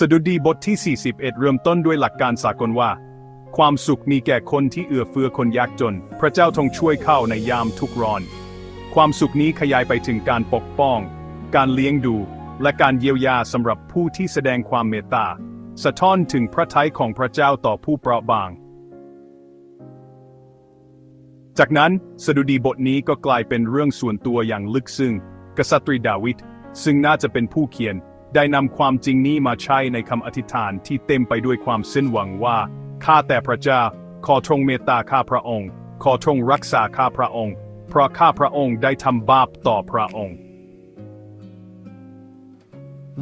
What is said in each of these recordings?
สดุดีบทที่ 41 เริ่มต้นด้วยหลักการสากลว่า ความสุขมีแก่คนที่เอื้อเฟื้อคนยากจน พระเจ้าทรงช่วยเข้าในยามทุกข์ร้อน ความสุขนี้ขยายไปถึงการปกป้อง การเลี้ยงดู และการเยียวยาสำหรับผู้ที่แสดงความเมตตา สะท้อนถึงพระทัยของพระเจ้าต่อผู้เปราะบาง จากนั้นสดุดีบทนี้ก็กลายเป็นเรื่องส่วนตัวอย่างลึกซึ้งกษัตริย์ดาวิดซึ่งน่าจะเป็นผู้เขียน ได้นำความจริงนี้มาใช้ในคำอธิษฐานที่เต็มไปด้วยความสิ้นหวังว่า ข้าแต่พระเจ้า ขอทรงเมตตาข้าพระองค์ ขอทรงรักษาข้าพระองค์ เพราะข้าพระองค์ได้ทำบาปต่อพระองค์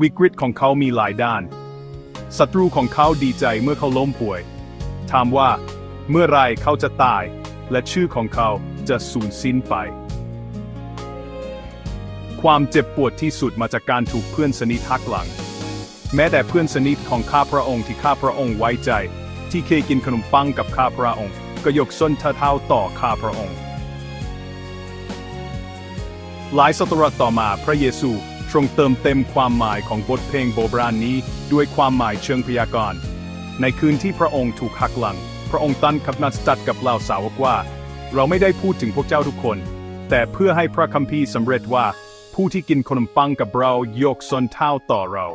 วิกฤตของเขามีหลายด้าน ศัตรูของเขาดีใจเมื่อเขาล้มป่วย ถามว่า เมื่อไรเขาจะตาย และชื่อของเขาจะสูญสิ้นไป ความเจ็บปวดที่สุดมาจากการถูกเพื่อนสนิทหักหลัง แม้แต่เพื่อนสนิทของข้าพระองค์ที่ข้าพระองค์ไว้ใจ ที่เคยกินขนมปังกับข้าพระองค์ ก็ยกส้นเท้าต่อข้าพระองค์หลายศตวรรษต่อมาพระเยซูทรงเติมเต็มความหมายของบทเพลงโบราณนี้ด้วยความหมายเชิงพยากรณ์ ในคืนที่พระองค์ถูกหักหลัง พระองค์ตั้นกับนัดจัดกับเหล่าสาวกว่า เราไม่ได้พูดถึงพวกเจ้าทุกคน แต่เพื่อให้พระคัมภีร์สำเร็จว่า ผู้ที่กินขนมปังกับเรายกส้นเท้าต่อเรา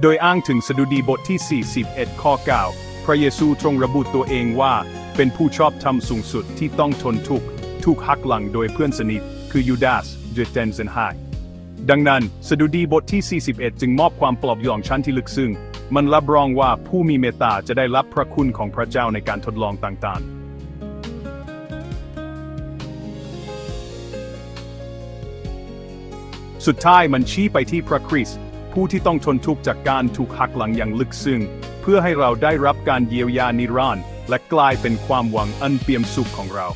โดยอ้างถึงสดุดีบทที่ 41 ข้อ 9 พระเยซูทรงระบุตัวเองว่า เป็นผู้ชอบธรรมสูงสุดที่ต้องทนทุกข์ถูกหักหลังโดยเพื่อนสนิท คือยูดาสเดเตนเซนไฮดังนั้นสดุดีบทที่ 41 จึงมอบความปลอบโยงชั้นที่ลึกซึ้งมันรับรองว่าผู้มีเมตตาจะได้รับพระคุณของพระเจ้าในการทดลองต่างๆ สุดท้ายมันชี้ไปที่พระคริสต์ผู้ที่ต้องทนทุกข์จากการถูกหักหลังอย่างลึกซึ้งเพื่อให้เราได้รับการเยียวยานิรันดร์และกลายเป็นความหวังอันเปี่ยมสุขของเรา